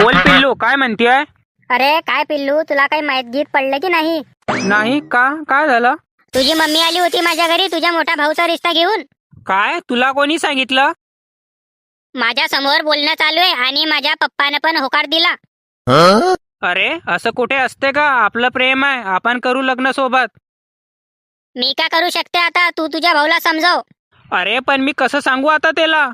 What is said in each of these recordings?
बोल पिल्लू काय म्हणतीये? अरे काय पिल्लू तुला काही माहीत गीत पडलं की नाही? नाही का? काय झालं? तुझी मम्मी आली होती माझ्या घरी तुझ्या मोठ्या भाऊचा रिश्ता घेऊन. काय? तुला कोणी सांगितलं? माझ्यासमोर बोलणं चालू आहे आणि माझ्या पप्पानं पण होकार दिला. अरे असं कुठे असते का? आपलं प्रेम आहे आपण करू लग्न सोबत. मी काय करू शकते आता? तू तुझ्या भाऊला समजव. अरे पण मी कसं सांगू आता त्याला?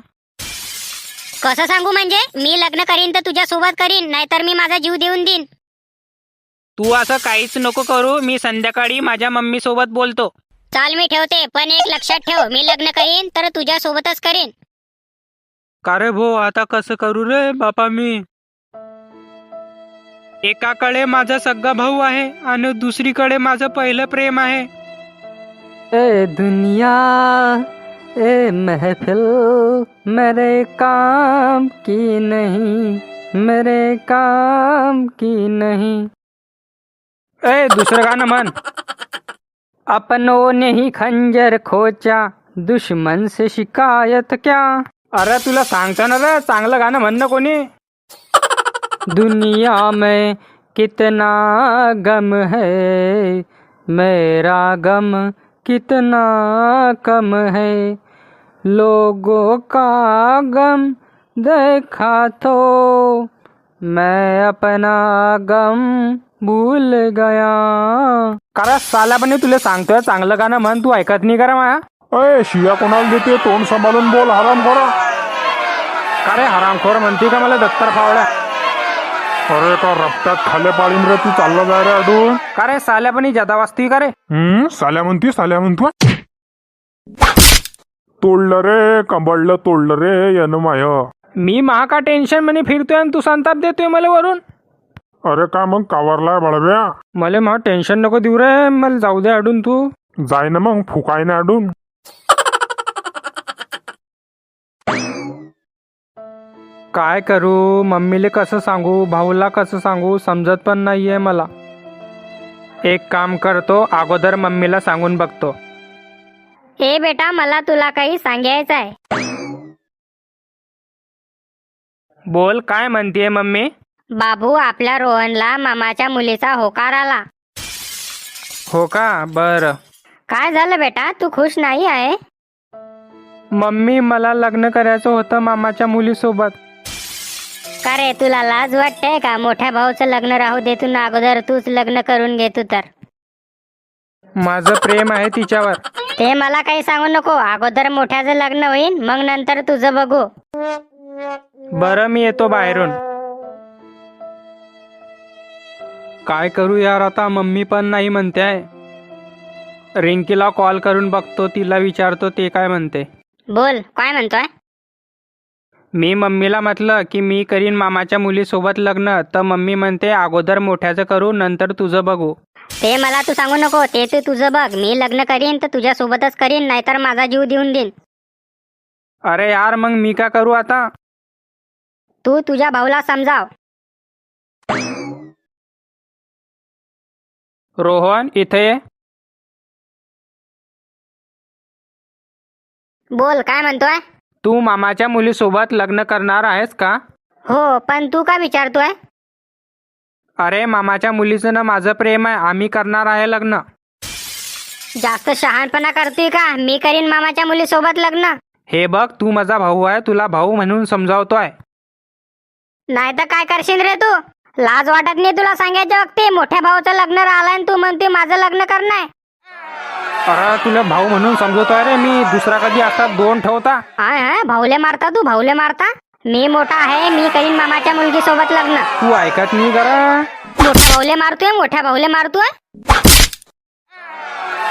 कसं सांगू म्हणजे? मी लग्न करीन तर तुझ्या सोबत करीन नाहीतर मी माझा जीव देऊन देईन. तू असं काहीच नको करू मी संध्याकाळी माझ्या मम्मी सोबत बोलतो. चाल मी ठेवते पण एक लक्षात ठेव मी लग्न करीन तर तुझ्या सोबतच करीन. का रे भो आता कसं करू रे बापा मी? एकाकडे माझा सगळा भाऊ आहे आणि दुसरीकडे माझं पहिलं प्रेम आहे. ए दुनिया. ए महफिल, मेरे काम की नहीं, मेरे काम की नहीं। ए, दुसरं गाणं म्हण अपनों ने ही खंजर खोचा, दुश्मन से शिकायत क्या? अरे, तुला सांगतो ना रे, चांगलं गाणं म्हण ना कोणी। दुनिया में कितना गम है, मेरा गम कितना कम है। लोगों का गम देखा तो मैं अपना गम भूल गया। करा साला पण तुला सांगतोय चांगलं गाणं म्हण तू ऐकत नाही करा माया. अय शिया कोणाला देते तोंड सांभाळून बोल आराम करा का रे हरामखोर म्हणते का मला दत्तर फावड्या? अरे का रफ्त्यात खाल्या पाळीन रे तू चालला जाय रे अडून. का रे साल्या पण जदा वाजती का रे हम्म साल्या म्हणती साल्या म्हणतो तोडलं रे कंबळलं तोडलं रे यानं माय. मी महा का टेन्शन म्हणे फिरतोय आणि तू संताप देतोय मला वरून. अरे का मग कावरलाय बळव्या मला महा टेन्शन नको देऊ रे मला जाऊ दे अडून तू. जाय ना मग फुकाय ना अडून. काय करू मम्मीले कसं सांगू भाऊला कसं सांगू समजत पण नाहीये मला. एक काम करतो अगोदर मम्मीला सांगून बघतो. हे बेटा मला तुला काही सांगायचं आहे बोल काय म्हणतीये मम्मी? बाबू आपल्या रोहनला मामाच्या मुलीचा होकार आला. हो का? बर. काय झालं बेटा? तू खुश नाही आहे? मम्मी मला लग्न करायचं होतं मामाच्या मुलीसोबत. का रे तुला लाज वाटते का? मोठ्या भाऊचं लग्न राहू दे तू ना अगोदर तूच लग्न करून घे तू तर. माझं प्रेम आहे तिच्यावर. ते मला काही सांगू नको. अगोदर मोठ्याचं लग्न होईल मग नंतर तुझं बघू. बरं मी येतो बाहेरून. काय करू यार आता? मम्मी पण नाही म्हणते. आहे रिंकीला कॉल करून बघतो तिला विचारतो ते काय म्हणते. बोल काय म्हणतोय? मी मम्मीला म्हटलं की मी करीन मामाच्या मुलीसोबत लग्न. तर मम्मी म्हणते अगोदर मोठ्याचं करू नंतर तुझं बघू. ते मला तू सांगू नको ते तू तुझं बघ. मी लग्न करीन तर तुझ्या सोबतच करीन नाहीतर माझा जीव देऊन देईन. अरे यार मग मी काय करू आता? तू तुझ्या भाऊला समजाव. रोहन इथे ये. बोल काय म्हणतोय? तू मामाच्या मुलीसोबत लग्न करणार आहेस का? हो पण तू काय विचारतोय? अरे मामाच्या मुलीचं ना माझं प्रेम आहे. आम्ही करणार आहे लग्न. जास्त शहाणपणा करतोय का? मी करीन मामाच्या मुलीसोबत लग्न. हे बघ तू माझा भाऊ आहे. तुला भाऊ म्हणून समजावतोय. नाही तर काय करशील रे तू? लाज वाटत नाही तुला सांगायच्या वक्ती. मोठ्या भाऊचं लग्न राहिलंय आणि तू म्हणते माझं लग्न करणार. अरे तुला भाऊ म्हणून समजवतोय रे मी. दुसरा कधी असा दोन ठेवता? हाय हाय. भाऊले मारता तू? भाऊले मारता? मी मोठा आहे मी करीन मामाच्या मुलगी सोबत लग्न. तू ऐकत नाही करा मोठ्या भाऊले मारतोय मोठ्या भाऊले मारतोय?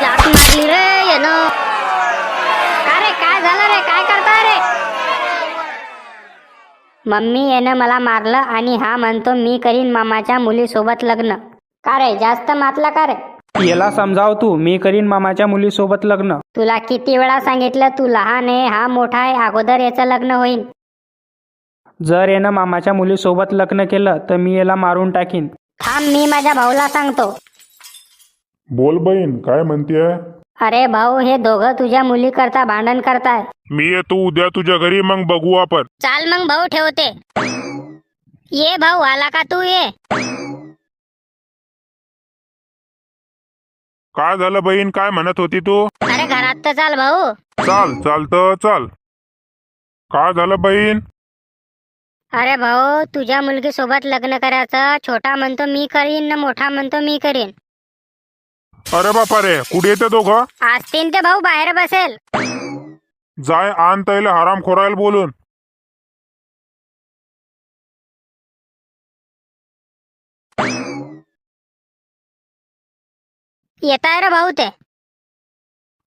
लाट मारली रे येणं का रे काय झालं रे काय करता रे? मम्मी येणं मला मारलं आणि हा म्हणतो मी करीन मामाच्या मुलीसोबत लग्न. का रे जास्त मातला का रे? याला समजाव तू मी करीन मामाच्या मुलीसोबत लग्न. तुला किती वेळा सांगितलं तू लहान आहे हा मोठा आहे अगोदर याचं लग्न होईल जर यानं मामाच्या मुलीसोबत लग्न केलं तर मी याला मारून टाकीन. थांब मी माझ्या भाऊला सांगतो. बोल बहीण काय म्हणतीये? अरे भाऊ हे दोघं तुझ्या मुली करता भांडण करताय. मी येतो उद्या तुझ्या घरी मग बघू आपण. चाल मग भाऊ ठेवते. ये भाऊ आला का तू? ये. काय झालं बहीण? काय म्हणत होती तू? अरे घरात तर चाल भाऊ. चाल चालतं चाल. काय झालं बहीण? अरे भाऊ तुझ्या मुलगी सोबत लग्न करायचं छोटा म्हणतो मी करीन ना मोठा म्हणतो मी करीन. अरे बापा रे कुठे येते दोघं? आज तीन ते भाऊ बाहेर बसेल. जाय आण तैले हराम खोरायला बोलून. येताय रे भाऊ ते.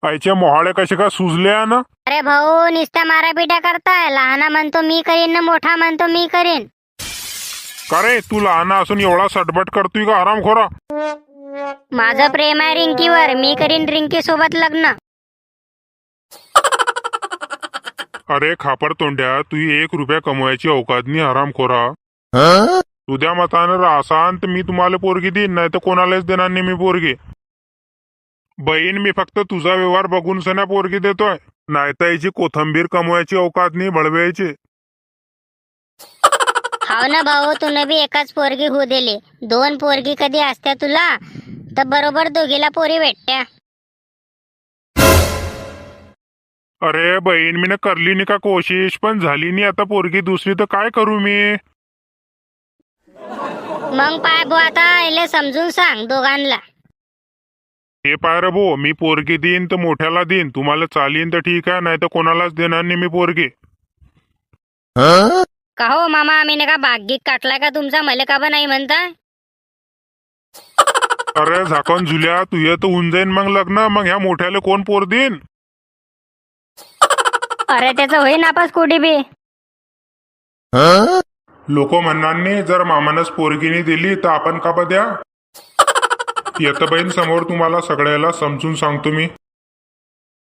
आईचे मोहाळे कसे का सुजले आहे ना? अरे भाऊ नुसत्या मारापिट्या करताय. लहाना म्हणतो मी करीन ना मोठा म्हणतो मी करीन. का रे तू लहान असून एवढा सटबट करतोय का हराम खोरा? माझं प्रेम आहे रिंकीवर. मी करीन रिंकी सोबत लग्न. अरे खापर तोंड्या तू एक रुपया कमवायची अवकादनी हराम खोरा. तुझ्या मतानं राहसान तर मी तुम्हाला पोरगी देईन नाही तर कोणालाच देणार नाही मी पोरगी. बहीण मी फक्त तुझा व्यवहार बघून सण्या पोरगी देतोय. नाही तर याची कोथंबीर कमवायची अवकात नाही बळवायची हाव ना भाऊ तुने बी एकाच पोरगी होऊ दिली. दोन पोरगी कधी असत्या तुला? तर बरोबर दोघीला पोरी भेटत्या. अरे बहीण मी करली नाही का कोशिश? पण झाली नाही आता पोरगी दुसरी तर काय करू मी? मग पाय बो आता याले समजून सांग दोघांना हे पाय रे भो मी पोरगी देईन तर मोठ्याला देईन. तुम्हाला चालीन तर ठीक आहे नाही तर कोणालाच देणार नाही मी पोरगी. का हो मामा आम्ही का भाग्यिक काटलाय का तुमचा? मले का बा नाही म्हणता अरे झाकण झुल्या तू ये तर होऊन जाईन मग लग्न. मग ह्या मोठ्याला कोण पोर देईन? अरे त्याचं होईन नापास कुठे बी. लोक म्हणणार नाही जर मामानच पोरगीने दिली तर आपण का द्या? येतं बहीण समोर तुम्हाला सगळ्याला समजून सांगतो मी.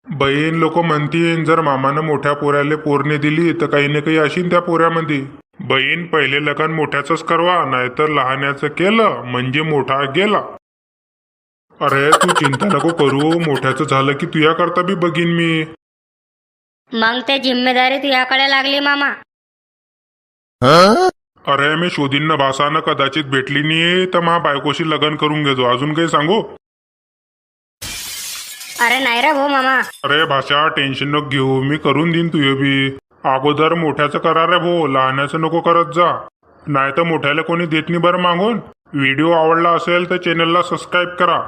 बहीण लोक म्हणतील जर मामानं मोठ्या पोऱ्याला पोरने दिली तर काही ना काही अशीन त्या पोऱ्यामध्ये. बहीण पहिले लग्न मोठ्याच करवा नाहीतर लहान्याचं केलं म्हणजे मोठा गेला. अरे तू चिंता नको करू मोठ्याचं झालं की तुझ्या करता बी बघीन मी. मग ते जिम्मेदारी तुझ्याकडे लागली मामा. अरे मी शोधीन ना भासानं कदाचित भेटली नाही तर मा बायकोशी लग्न करून घेतो अजून काही सांगू? अरे नाही रे भाऊ मामा. अरे भाषा टेन्शन नको घेऊ. मी करून देईन तुझे बी. अगोदर मोठ्याचं करा रे भो लहान्याचं नको करत जा. नाही तर मोठ्याला कोणी देत नाही बरं मागून. व्हिडिओ आवडला असेल तर चॅनलला सबस्क्राईब करा.